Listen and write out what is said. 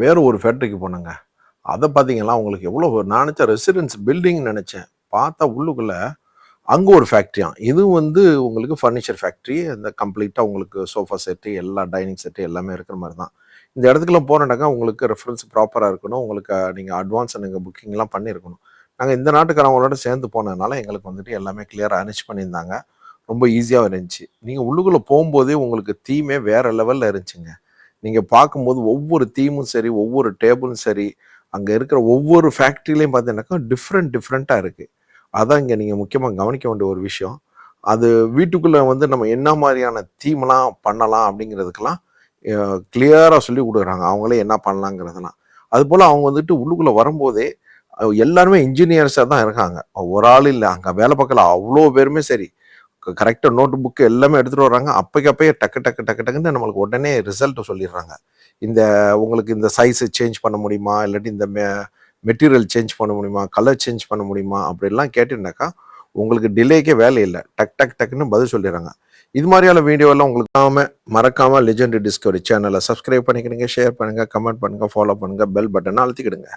வேறு ஒரு ஃபேக்ட்ரிக்கு போனேங்க. அதை பார்த்தீங்கன்னா உங்களுக்கு எவ்வளோ நான் நினச்ச ரெசிடென்ஸ் பில்டிங் நினச்சேன். பார்த்தா உள்ளுக்குள்ள அங்கே ஒரு ஃபேக்ட்ரியாம் இது வந்து உங்களுக்கு ஃபர்னிச்சர் ஃபேக்ட்ரி இந்த கம்ப்ளீட்டாக உங்களுக்கு சோஃபா செட்டு எல்லா டைனிங் செட்டு எல்லாமே இருக்கிற மாதிரி தான். இந்த இடத்துக்குலாம் போனேன்னாக்கா உங்களுக்கு ரெஃபரன்ஸ் ப்ராப்பராக இருக்கணும். உங்களுக்கு நீங்கள் அட்வான்ஸ் நீங்கள் புக்கிங்லாம் பண்ணியிருக்கணும். நாங்கள் இந்த நாட்டுக்காரங்களோட சேர்ந்து போனதுனால எங்களுக்கு வந்துட்டு எல்லாமே கிளியராக அரேஞ்ச் பண்ணியிருந்தாங்க. ரொம்ப ஈஸியாக இருந்துச்சு. நீங்கள் உள்ளுக்குள்ளே போகும்போதே உங்களுக்கு தீமே வேறு லெவலில் இருந்துச்சுங்க. நீங்கள் பார்க்கும்போது ஒவ்வொரு தீமும் சரி ஒவ்வொரு டேபிளும் சரி அங்கே இருக்கிற ஒவ்வொரு ஃபேக்ட்ரிலையும் பார்த்தீங்கன்னாக்கா டிஃப்ரெண்ட் டிஃப்ரெண்ட்டாக இருக்குது அதான் இங்கே நீங்கள் முக்கியமாக கவனிக்க வேண்டிய ஒரு விஷயம். அது வீட்டுக்குள்ளே வந்து நம்ம என்ன மாதிரியான தீமெல்லாம் பண்ணலாம் அப்படிங்கிறதுக்கெல்லாம் கிளியராக சொல்லி கொடுக்குறாங்க. அவங்களே என்ன பண்ணலாங்கிறதெல்லாம். அதுபோல் அவங்க வந்துட்டு உள்ளுக்குள்ளே வரும்போதே எல்லாருமே இன்ஜினியர்ஸாக தான் இருக்காங்க. ஒரு ஆள் இல்லை. அங்கே வேலை பார்க்கல. அவ்வளோ பேருமே சரி. கரெக்டாக நோட்டு புக்கு எல்லாமே எடுத்துகிட்டு வர்றாங்க. அப்போக்கு அப்பயே டக்கு டக்கு டக்கு டக்குன்னு நம்மளுக்கு உடனே ரிசல்ட்டை சொல்லிடுறாங்க. இந்த உங்களுக்கு இந்த சைஸு சேஞ்ச் பண்ண முடியுமா? இல்லாட்டி இந்த மெ மெட்டீரியல் சேஞ்ச் பண்ண முடியுமா? கலர் சேஞ்ச் பண்ண முடியுமா? அப்படிலாம் கேட்டிருந்தாக்கா உங்களுக்கு டிலேக்கே வேலை இல்லை. டக் டக் டக்குன்னு பதில் சொல்லிடுறாங்க. இது மாதிரியான வீடியோலாம் உங்களுக்கு மறக்காமல் மறக்காமல் லெஜெண்ட் டிஸ்கவரி சேனலை சப்ஸ்கிரைப் பண்ணிக்கிடுங்க ஷேர் பண்ணுங்கள் கமெண்ட் பண்ணுங்கள் ஃபாலோ பண்ணுங்கள் பெல் பட்டனை அழுத்திக்கிடுங்க.